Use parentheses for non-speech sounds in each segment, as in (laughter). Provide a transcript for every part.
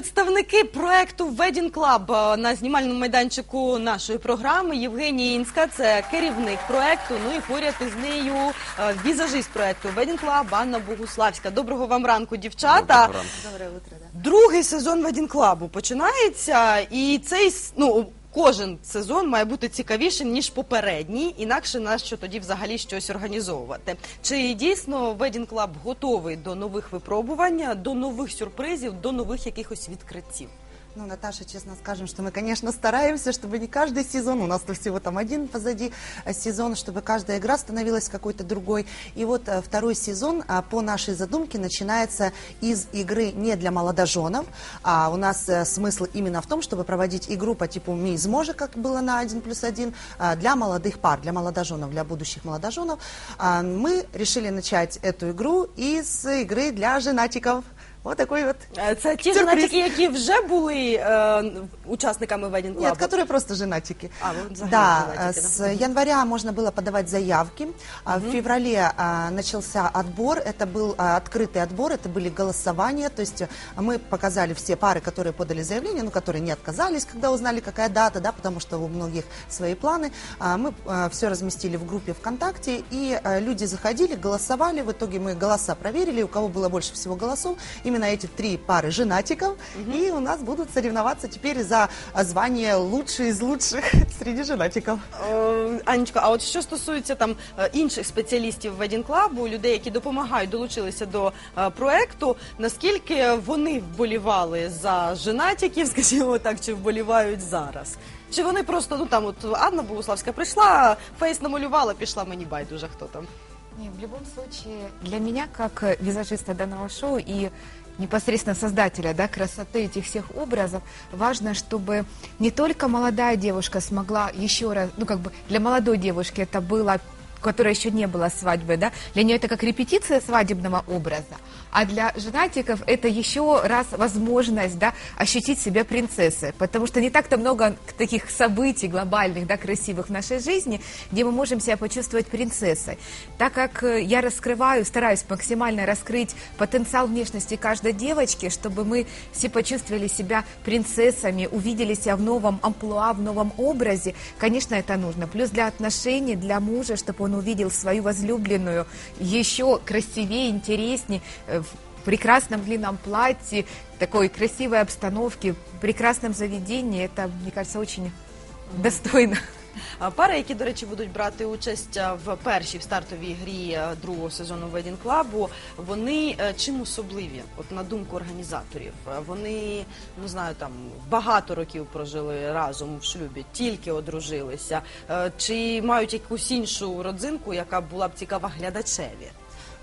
представники проекту Wedding Club е, на знімальному майданчику нашої програми. Євгенія Інська, це керівник проекту. Ну і поряд із нею е, візажист проекту Wedding Club Анна Богуславська. Доброго вам ранку, дівчата. Доброго ранку. Доброго утро, да. Другий сезон Wedding Club починається, і цей ну. Кожен сезон має бути цікавішим ніж попередній, інакше на що тоді взагалі щось організовувати. Чи дійсно Wedding Club готовий до нових випробувань, до нових сюрпризів, до нових якихось відкриттів? Ну, Наташа, честно скажем, что мы, конечно, стараемся, чтобы не каждый сезон, у нас-то всего там один позади э, сезон, чтобы каждая игра становилась какой-то другой. И вот э, второй сезон а, по нашей задумке начинается из игры не для молодоженов, а у нас э, смысл именно в том, чтобы проводить игру по типу «Мисс Може», как было на 1 плюс 1, а, для молодых пар, для молодоженов, для будущих молодоженов. А, Мы решили начать эту игру из игры для женатиков. Вот такой вот Е, Це ті Сюрприз. женатики, які вже були е, учасниками Wedding Club? Нет, которые просто женатики. А, вы взагалі да, женатики, с да. января можно было подавать заявки. А В феврале а, начался отбор. Это был а, открытый отбор, это были голосования. То есть а, мы показали все пары, которые подали заявление, ну, которые не отказались, когда узнали, какая дата, да, потому что у многих свои планы. А, Мы все разместили в группе ВКонтакте, и а, люди заходили, голосовали. В итоге мы голоса проверили, у кого было больше всего голосов. Именно эти три пары женатиков. И у нас будут соревноваться теперь за звание лучший из лучших (laughs) среди женатиков. Е, Анечка, а от що стосується там інших спеціалістів Wedding Club, людей, які допомагають, долучилися до е, проекту, наскільки вони вболівали за женатиків, (laughs) скажімо так, чи вболівають зараз? Чи вони просто, ну там от Анна Богуславська прийшла, фейс намалювала, пішла мені байдуже, хто там. Не, в любом случае, для меня, как э, визажиста данного шоу и непосредственно создателя да, красоты этих всех образов, важно, чтобы не только молодая девушка смогла еще раз, ну как бы для молодой девушки это было у которой еще не было свадьбы, да, для нее это как репетиция свадебного образа, а для женатиков это еще раз возможность, да, ощутить себя принцессой, потому что не так-то много таких событий глобальных, да, красивых в нашей жизни, где мы можем себя почувствовать принцессой. Так как э, я раскрываю, стараюсь максимально раскрыть потенциал внешности каждой девочки, чтобы мы все почувствовали себя принцессами, увидели себя в новом амплуа, в новом образе, конечно, это нужно. Плюс для отношений, для мужа, чтобы он увидел свою возлюбленную еще красивее, интереснее, э, прекрасном длинном платье, такой красивой обстановке, прекрасном заведении. Это, мне кажется, очень достойно. А Пари, які, до речі, будуть брати участь в першій в стартовій грі другого сезону Wedding Club, вони е, чим особливі? От на думку організаторів, Е, вони не знаю, там багато років прожили разом в шлюбі, тільки одружилися. Е, Чи мають якусь іншу родзинку, яка була б цікава глядачеві?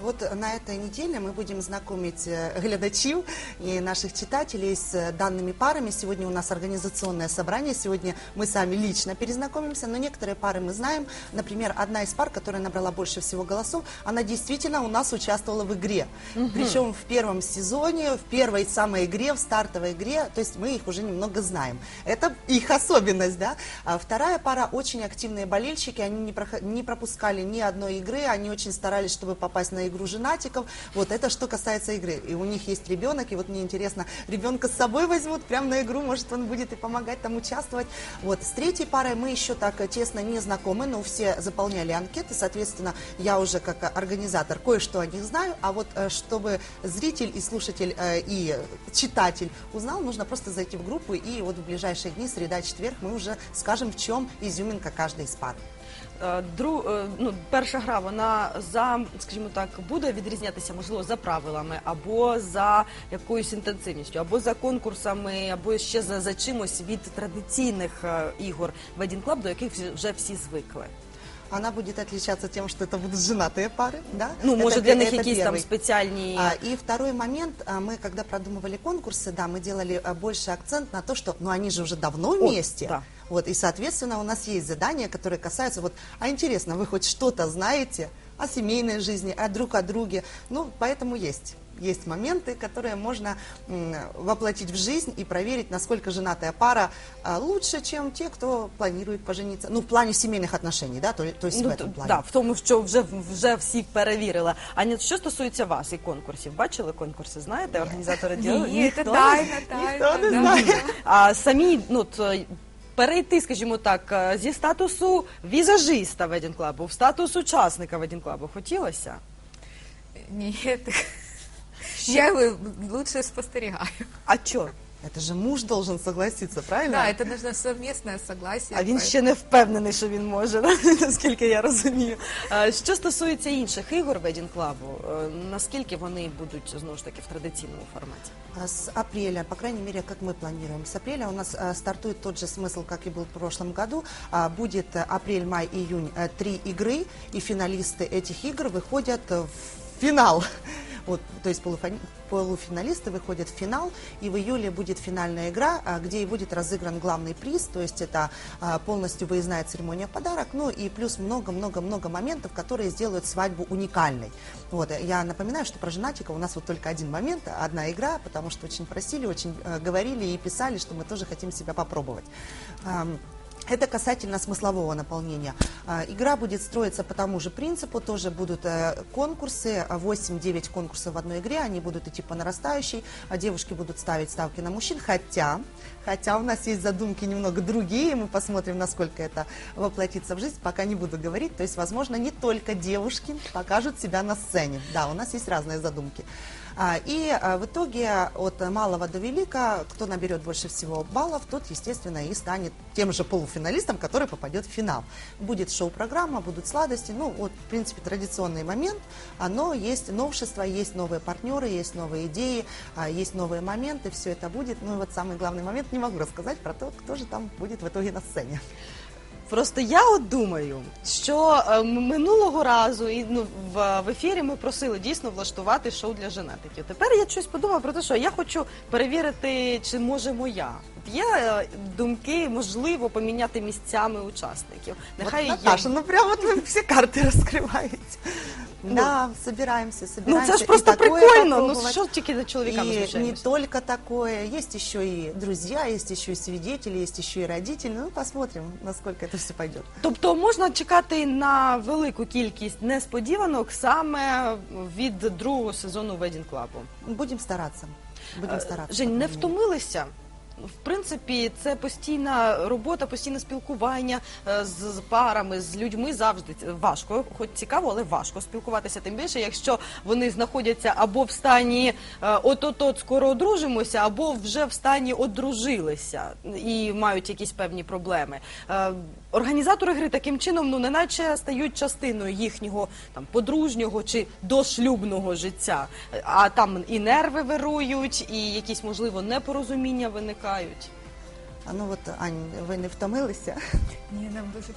Вот на этой неделе мы будем знакомить э, глядачів и наших читателей с э, данными парами. Сегодня у нас организационное собрание, сегодня мы сами лично перезнакомимся, но некоторые пары мы знаем. Например, одна из пар, которая набрала больше всего голосов, она действительно у нас участвовала в игре. Причем в первом сезоне, в первой самой игре, в стартовой игре, то есть мы их уже немного знаем. Это их особенность, да. А вторая пара очень активные болельщики, они не, прохо- не пропускали ни одной игры, они очень старались, чтобы попасть на игру женатиков. Вот это что касается игры. И у них есть ребенок, и вот мне интересно, ребенка с собой возьмут прямо на игру, может он будет и помогать там участвовать. Вот с третьей парой мы еще так э, тесно не знакомы, но все заполняли анкеты, соответственно, я уже как э, организатор кое-что о них знаю, а вот э, чтобы зритель и слушатель и читатель узнал, нужно просто зайти в группу, и вот в ближайшие дни, среда, четверг, мы уже скажем, в чем изюминка каждой из пар. Е, Дру, е, ну, перша гра, вона за, скажімо так, буде відрізнятися, можливо, за правилами, або за якоюсь інтенсивністю, або за конкурсами, або ще за, за чимось від традиційних е, ігор Wedding Club, до яких вже всі звикли. Она будет отличаться тем, что это будут женатые пары, да? Ну, Это може, пе- для них это якісь там первый. спеціальні. А, и второй момент, а, мы когда продумывали конкурсы, да, мы делали а, больше акцент на то, что, ну, они же уже давно О, вместе. да. Вот, и, соответственно, у нас есть задания, которые касаются, вот, а интересно, вы хоть что-то знаете о семейной жизни, о друг о друге? Ну, поэтому есть. есть моменты, которые можно м, воплотить в жизнь и проверить, насколько женатая пара а, лучше, чем те, кто планирует пожениться. Ну, в плане семейных отношений, да, то, то есть в Ну, этом т- плане. да, в тому, що вже вже всі перевірили. Аня, що стосується вас і конкурсів, бачили конкурси? Знаєте, організатори діалогу? Ні, Ніхто це не- тайна, тайна. ніхто не да. знає. А самі, ну т- перейти, скажімо так, е, зі статусу візажиста ведінклабу в статус учасника ведінклабу хотілося? Ні, я так- я ви- лучше спостерігаю. А чого? Это же муж должен согласиться, правильно? Да, это нужно совместное согласие. А він поэтому- ще не впевнений, що він може, (laughs) наскільки я розумію. А Що стосується інших ігор Wedding Club, е, наскільки вони будуть знову ж таки в традиційному форматі? А С апреля, по крайней мере, как мы планируем, с апреля у нас а, стартует тот же смысл, как и был в прошлом году. А, будет а, апрель, май, июнь а, три игры, и финалисты этих игр выходят а, в финал. Вот, то есть полуфани- полуфиналисты выходят в финал, и в июле будет финальная игра, а, где и будет разыгран главный приз, то есть это а, полностью выездная церемония подарок, ну и плюс много-много-много моментов, которые сделают свадьбу уникальной. Вот, я напоминаю, что про женатика у нас вот только один момент, одна игра, потому что очень просили, очень э, говорили и писали, что мы тоже хотим себя попробовать. Это касательно смыслового наполнения. А, Игра будет строиться по тому же принципу, тоже будут э, конкурсы, а, 8-9 конкурсов в одной игре, они будут идти по нарастающей, а девушки будут ставить ставки на мужчин, хотя, хотя у нас есть задумки немного другие, мы посмотрим, насколько это воплотится в жизнь, пока не буду говорить, то есть, возможно, не только девушки покажут себя на сцене, да, у нас есть разные задумки. А, И а, в итоге от малого до велика, кто наберет больше всего баллов, тот, естественно, и станет тем же полуфиналистом, который попадет в финал. Будет шоу-программа, будут сладости. Ну, вот, в принципе, традиционный момент. А, Но есть новшества, есть новые партнеры, есть новые идеи, есть новые моменты. Все это будет. Ну, и вот самый главный момент, не могу рассказать про то, кто же там будет в итоге на сцене. Просто я от думаю, що е, минулого разу і ну в, в ефірі ми просили дійсно влаштувати шоу для женетиків. Тепер я щось подумала про те, що я хочу перевірити, чи може моя От Є е, думки, можливо, поміняти місцями учасників. Нехай вот, є- Наташа, ну прям вот вы все карты раскрываете. Да, собираемся, ну собираемся. це ж и просто такое прикольно. Ну попробовать. що тільки за чоловіками И не звичайно. только такое, есть еще и друзья, есть еще и свидетели, есть еще и родители. Ну, посмотрим, насколько это все пойдет. Тобто можна чекати на велику кількість несподіванок саме від другого сезону Wedding Club. Будем стараться. Будем Е, стараться. Жень, по не крайней мере. втомилися? В принципі, це постійна робота, постійне спілкування е, з парами, з людьми завжди важко, хоч цікаво, але важко спілкуватися. Тим більше, якщо вони знаходяться або в стані е, от-от-от скоро одружимося, або вже в стані одружилися і мають якісь певні проблеми. Е, Організатори гри таким чином, ну неначе стають частиною їхнього там подружнього чи дошлюбного життя. А там і нерви вирують, і якісь можливо непорозуміння виникають. А ну вот, Ань, ви не втомилися? Мне нам дуже.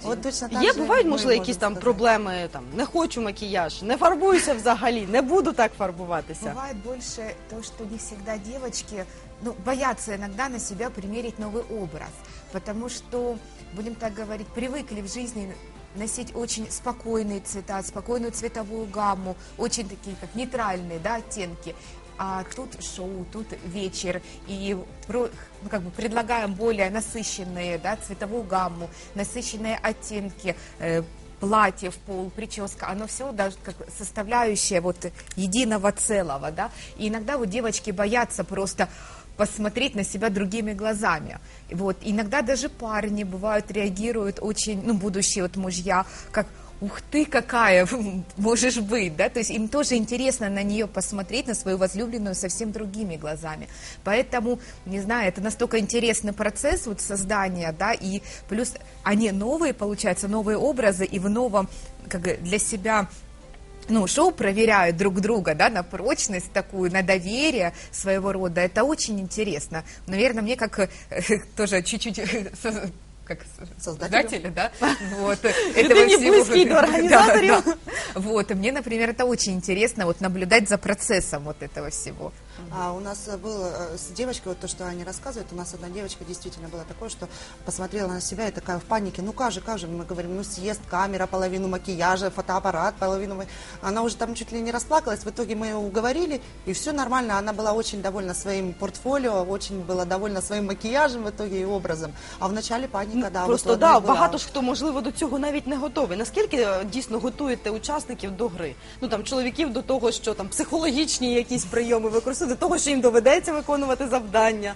Очень. От точно так Є же бувають ми можливо можемо якісь там сказати. проблеми, там не хочу макіяж, не фарбуюся взагалі, не буду так фарбуватися. Бывает больше то, что не всегда девочки ну, боятся иногда на себя примерить новый образ, потому что, будем так говорить, привыкли в жизни носить очень спокойные цвета, спокойную цветовую гамму, очень такие как нейтральные да, оттенки. А тут шоу, тут вечер, и ну, как бы предлагаем более насыщенные да, цветовую гамму, насыщенные оттенки, э, платье в пол, прическа, оно все даже как составляющая вот единого целого, да. И иногда вот девочки боятся просто посмотреть на себя другими глазами. Вот. Иногда даже парни бывают реагируют очень, ну, будущие вот мужья, как Ух ты, какая (laughs) можешь быть, да, то есть им тоже интересно на нее посмотреть, на свою возлюбленную совсем другими глазами. Поэтому, не знаю, это настолько интересный процесс вот создания, да, и плюс они новые, получается, новые образы, и в новом, как для себя ну, шоу проверяют друг друга, да, на прочность такую, на доверие своего рода. Это очень интересно. Наверное, мне как э, (laughs) тоже чуть-чуть (laughs) как Создателю. да, (laughs) вот, всего. до организаторів. Да, да. Вот, мне, например, это очень интересно, вот наблюдать за процессом вот этого всего. А у нас э, было э, с девочкой, вот то, что Аня рассказывает, у нас одна девочка действительно была такое, что посмотрела на себя и такая в панике, ну как же, как же, мы говорим, ну съест камера половину макияжа, фотоаппарат половину, ма- она уже там чуть ли не расплакалась, в итоге мы ее уговорили, и все нормально, она была очень довольна своим портфолио, очень была довольна своим макияжем в итоге и образом, а в начале паника, да, Ну, Просто вот у да, одной была. багато ж хто можливо до цього навіть не готовий. Наскільки е, дійсно готуєте учасників до гри? Ну там чоловіків до того, що там психологічні якісь прийоми використовують, до того, що їм доведеться виконувати завдання.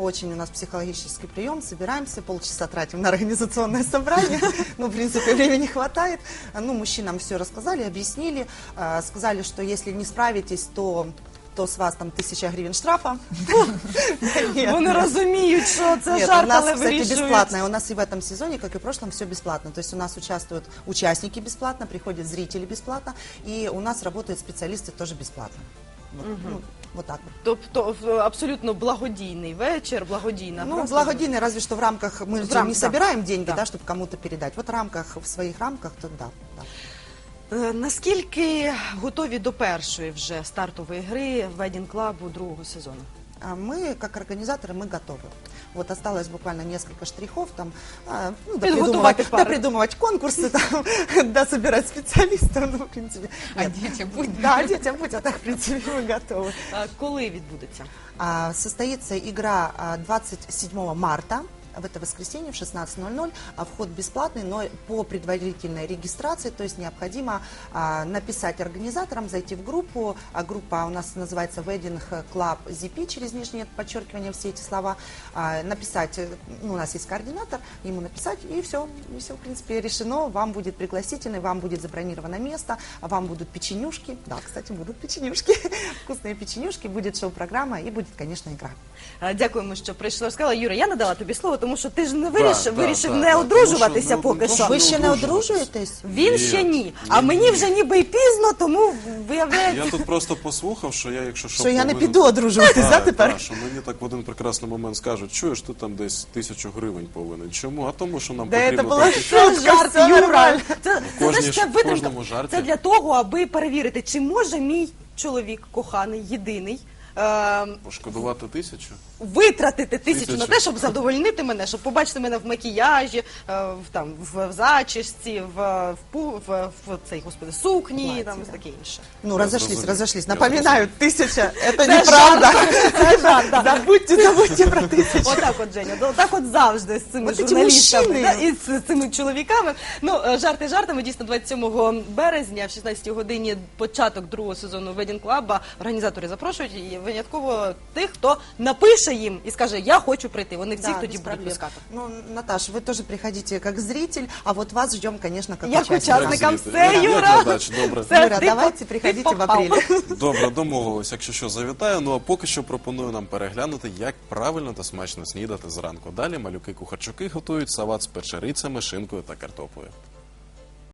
Очень у нас психологический прием, собираемся, полчаса тратим на организационное собрание, (laughs) ну, в принципе, времени хватает. А, Ну, мужчинам все рассказали, объяснили, а, сказали, что если не справитесь, то то с вас там тысяча гривен штрафа. (laughs) Нет, Вони нет. розуміють, що це Нет, жарт, у нас, але кстати, вирішують. бесплатно. У нас и в этом сезоне, как и в прошлом, все бесплатно. То есть у нас участвуют участники бесплатно, приходят зрители бесплатно, и у нас работают специалисты тоже бесплатно. Вот, ну, вот так вот. Тобто в- абсолютно благодійний вечір, благодійна Ну, гра. благодійный, разве что в рамках, мы В же рам- не да. собираем деньги, Да. да, чтобы кому-то передать. Вот в рамках, в своих рамках, то да. да. Е, Наскільки готові до першої вже стартової гри Wedding Club другого сезону? А мы, как организаторы, мы готовы. Вот осталось буквально несколько штрихов, там, а, ну, Підготувати допридумывать, пари. допридумывать конкурсы, там, (laughs) да, собирать специалистов, ну, в принципе. А детям будет? Да, детям будет, а так, в принципе, мы готовы. Е, Коли відбудеться? А, Состоится игра а, 27 марта. В это воскресенье в 16.00, а вход бесплатный, но по предварительной регистрации, то есть необходимо а, написать организаторам, зайти в группу, а группа у нас называется Wedding Club ZP, через нижнее подчеркивание все эти слова, написать, ну, у нас есть координатор, ему написать, и все, и все, в принципе, решено, вам будет пригласительный, вам будет забронировано место, вам будут печенюшки, да, кстати, будут печенюшки, (laughs) вкусные печенюшки, будет шоу-программа и будет, конечно, игра. Дякуємо, що прийшли. Сказала Юра, я надала тобі слово, тому що ти ж не вирішив, да, вирішив да, не да, тому одружуватися що, ну, поки ну, що. Ви ще не одружуєтесь? Він Ні, ще ні. ні, А мені вже ніби і пізно, тому виявляється. Я тут просто послухав, що я, якщо що, Що я не повинен- піду одружуватись, да, Так, тепер? так, що мені так в один прекрасний момент скажуть, чуєш, ти там десь тисячу гривень повинен. Чому? А тому, що нам Да, потрібно це була там- Це Шутка, жарт, все Юра. нормально. Це, це, кожній знаєш, ж- це видумка. кожному жарті. Це для того, аби перевірити, чи може мій чоловік, коханий, єдиний. е, пошкодувати тисячу витратити тисячу на Тисячу. те, щоб задовольнити мене, щоб побачити мене в макіяжі, е, в там в, в зачісці, в, в, пу- в, в цей господи сукні, Платі, там да. таке інше. Ну, Я разошлись, зрозумів. разошлись. Я Напоминаю, тысяча, это Це неправда. Це жарт, да. Забудьте, забудьте про тысячу. Отак от, Женя, ну, так от завжди з цими От ці журналістами мужчини. да, і з цими чоловіками. Ну, е, жарти жартами, дійсно, 27 березня, в 16 годині, початок другого сезону Wedding Club. Організатори запрошують і винятково тих, хто напише їм і скаже, я хочу прийти. Вони всіх Да, тоді без будуть проблем. пускати. Ну, Наташ, вы тоже приходите как зритель, а вот вас ждем, конечно, как Як участника. учасникам все, зритель. Як Юра. глядач, добре. Все, Юра, ти давайте по- приходите ти в попав. апреле. Добре, домовились, якщо що, завітаю. Ну а поки що пропоную нам переглянути, як правильно та смачно снідати зранку. Далі малюки-кухарчуки готують салат з печерицями, шинкою та картоплею.